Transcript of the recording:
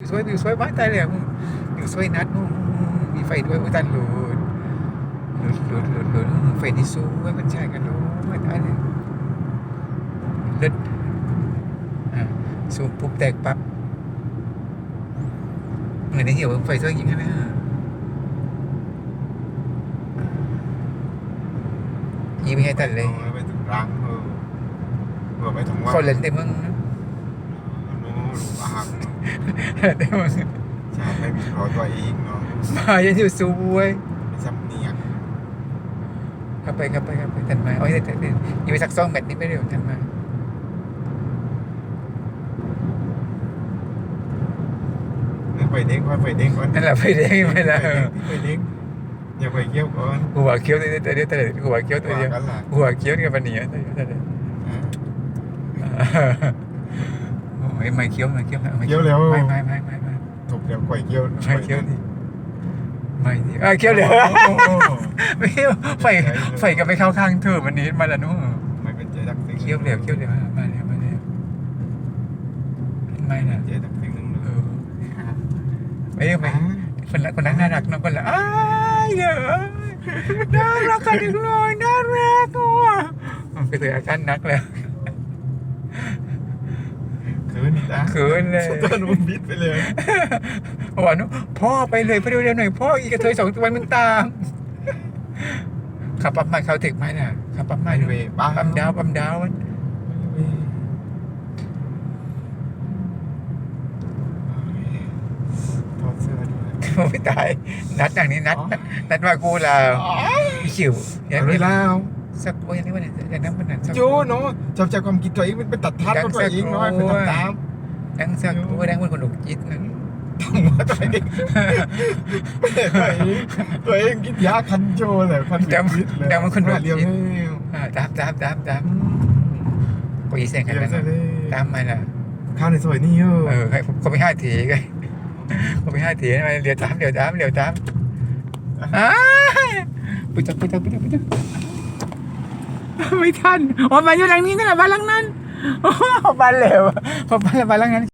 วิวสวยวิวสวยบ้านตายแล้ววิวสวยนัดนู่นมีไฟด้วยอุ้ยตันหลุดหลุดหลุดหลุดหลุดไฟนี่สวยมันใช่กันด้วยตายเลยเลิศอ่าซูมปุ๊บแตกปั๊บเหมือนในเหี่ยวไฟสวยอย่างนั้นนะยิงไม่ให้ตันเลยไปถึงรังเออเออไปถึงว่าคนเล่นแต่มึงนู้นอาหาร แต่มึงใช่ไม่มีขอตัวเองเนาะมายังอยู่สวยมีสำเนียงเข้าไปเข้าไปเข้าไปทันมาโอ้ยแต่แต่ยังไปสักสองแมตช์นี้ไม่เร็วทันมาไปเด้งก่อนไปเด้งก่อนนั่นแหละไฟแดงไม่ละไปเด้งอย่าไปเกี่ยวก่อนหัวเขียวตัวเดียวตัวเดียวตัวเดียวหัวเขียวตัวเดียวกันล่ะหัวเขียวนี่กับปันนี้ตัวเดียวตัวเดียว โอ้ยไม่เขียวไม่เขียวไม่ไม่ไม่ไม่ไม่ไม่ถูกเดี๋ยวก่อยเกี่ยวไม่เขียวดิไม่ดิอ่าเขียวเดี๋ยวไม่เขียวไฟไฟก็ไปเข้าข้างเธอวันนี้มาแล้วนู้นไม่เป็นใจดักสิ่งเขียวเดี๋ยวเขียวเดี๋ยวมาเดี๋ยวมาเดี๋ยวไม่นะใจดักสิ่งหนึ่งเออไม่ไม่คนละคนนั้นน่ารักน้องคนละอ้ายเด้อน่ารักกันจังเลยน่ารักอะไปเจออาการนักแล้ว คืนนี่นะเขินเลยสุดท้ายมันบิดไปเลยบอกว่านุพ่อไปเลยไปเร็วๆหน่อยพ่ออีกกระเทยสองตัวมันตามขับปั๊มมาเขาถึงไหมน่ะขับปั๊มมาไม่ดูเวบ้าปั๊มดาวปั๊มดาวมันถอดเสื้อด้วยไม่ตาย นัดอย่างนี้นัดอ๋อนัดมากูลาขิวอย่างเวนี้ลา สักโอ้ยอย่างนี้วันไหนอย่างนั้นวันนั้นสักโยเนาะจับใจความคิดตัวเองมันเป็นตัดทัดของตัวเองเนาะเป็นตามตามดังสักโอ้ยดังคนคนลุกจิตนั่นทำว่าตัวเองตัวเองตัวเองกินยาคันโจเลยคันเรียวอ่าตามตามตามตามก็อีเสียงกันเรียวนะซะเลยตามมาน่ะข้าวในซอยนี่เอเอออให้เขาไม่ห้าทีไงเขาไม่ห้าทีมาเรียวตามเรียวตามเรียวตามอ้ายปุ๊บจับปุ๊บจับปุ๊บจับปุ๊บจับ ไม่ทันอ๋อมาอยู่หลังนี้นั่นแหละบ้านหลังนั้นอ๋อบ้านเหลวบ้านบ้านหลังนั้น